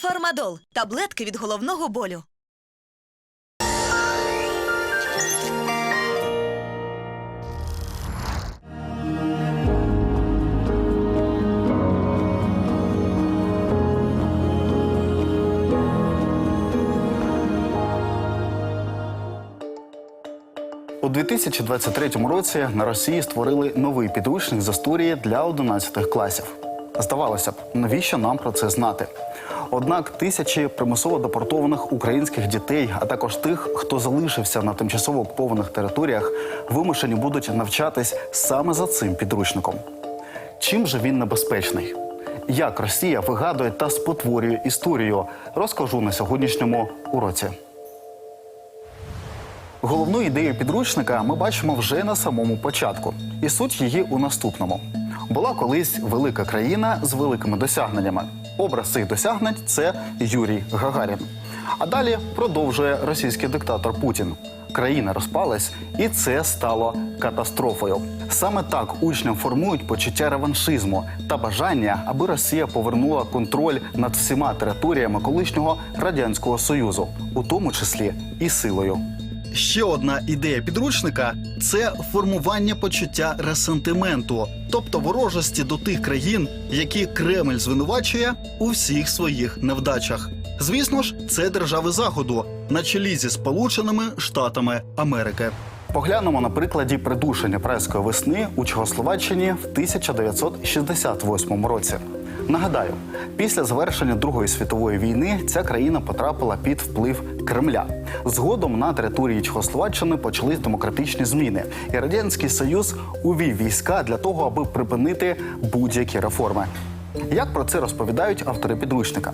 Фармадол таблетки від головного болю. У 2023 році на Росії створили новий підручник з історії для 11 класів. Здавалося б, навіщо нам про це знати? Однак тисячі примусово депортованих українських дітей, а також тих, хто залишився на тимчасово окупованих територіях, вимушені будуть навчатись саме за цим підручником. Чим же він небезпечний? Як Росія вигадує та спотворює історію, розкажу на сьогоднішньому уроці. Головну ідею підручника ми бачимо вже на самому початку, і суть її у наступному: була колись велика країна з великими досягненнями. Образ цих досягнень це Юрій Гагарін. А далі продовжує російський диктатор Путін. Країна розпалась, і це стало катастрофою. Саме так учням формують почуття реваншизму та бажання, аби Росія повернула контроль над всіма територіями колишнього радянського союзу, у тому числі і силою. Ще одна ідея підручника це формування почуття ресентименту, тобто ворожості до тих країн, які Кремль звинувачує у всіх своїх невдачах. Звісно ж, це держави Заходу на чолі зі Сполученими Штатами Америки. Поглянемо на прикладі придушення прайської весни у Чехословаччині в 1968 році. Нагадаю, після завершення Другої світової війни ця країна потрапила під вплив Кремля. Згодом на території Чехословаччини почались демократичні зміни, і радянський союз увів війська для того, аби припинити будь-які реформи. Як про це розповідають автори підручника?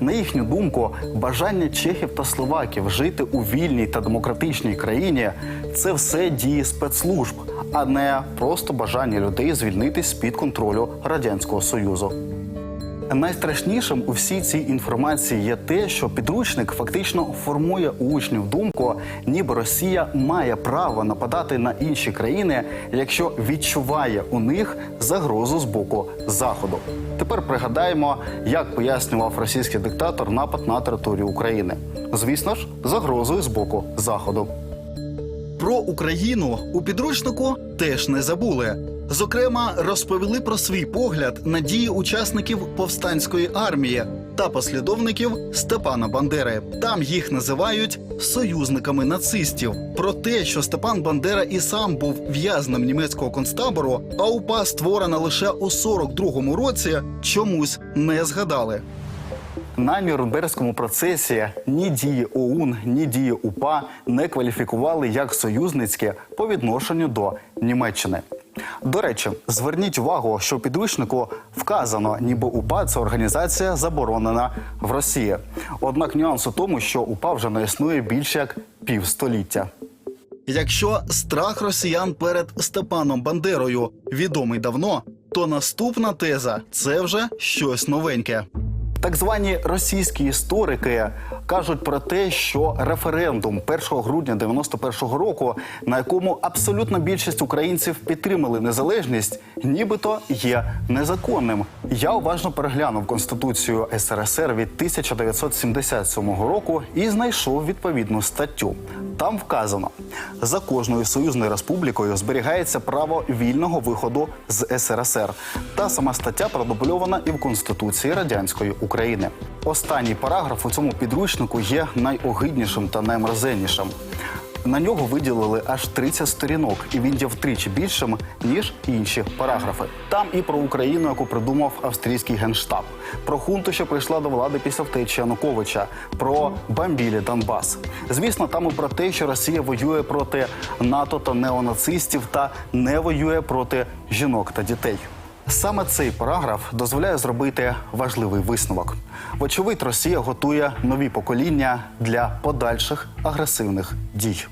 На їхню думку, бажання чехів та словаків жити у вільній та демократичній країні це все дії спецслужб, а не просто бажання людей звільнитись під контролю радянського союзу. Найстрашнішим у всій цій інформації є те, що підручник фактично формує у учнів думку, ніби Росія має право нападати на інші країни, якщо відчуває у них загрозу з боку заходу. Тепер пригадаємо, як пояснював російський диктатор напад на територію України. Звісно ж, загрозою з боку заходу. Про Україну у підручнику теж не забули. Зокрема, розповіли про свій погляд на дії учасників повстанської армії та послідовників Степана Бандери. Там їх називають союзниками нацистів. Про те, що Степан Бандера і сам був в'язнем німецького концтабору, а УПА створена лише у 42-му році, чомусь не згадали. На Нюрнберзькому процесі ні дії ОУН, ні дії УПА не кваліфікували як союзницькі по відношенню до Німеччини. До речі, зверніть увагу, що у підручнику вказано, ніби УПА це організація заборонена в Росії. Однак нюанс у тому, що УПА вже не існує більше як півстоліття. Якщо страх росіян перед Степаном Бандерою відомий давно, то наступна теза це вже щось новеньке. Так звані російські історики кажуть про те, що референдум 1 грудня 91-го року, на якому абсолютна більшість українців підтримали незалежність, нібито є незаконним. Я уважно переглянув конституцію СРСР від 1977 року і знайшов відповідну статтю. Там вказано: за кожною союзною республікою зберігається право вільного виходу з СРСР. Та сама стаття продубльована і в Конституції радянської України. Останній параграф у цьому підручнику є найогиднішим та наймерзеннішим. На нього виділили аж 30 сторінок, і він є втричі більшим ніж інші параграфи. Там і про Україну, яку придумав австрійський генштаб, про хунту, що прийшла до влади після втечі Януковича, про бамбілі Донбас. Звісно, там і про те, що Росія воює проти НАТО та неонацистів, та не воює проти жінок та дітей. Саме цей параграф дозволяє зробити важливий висновок. Вочевидь, Росія готує нові покоління для подальших агресивних дій.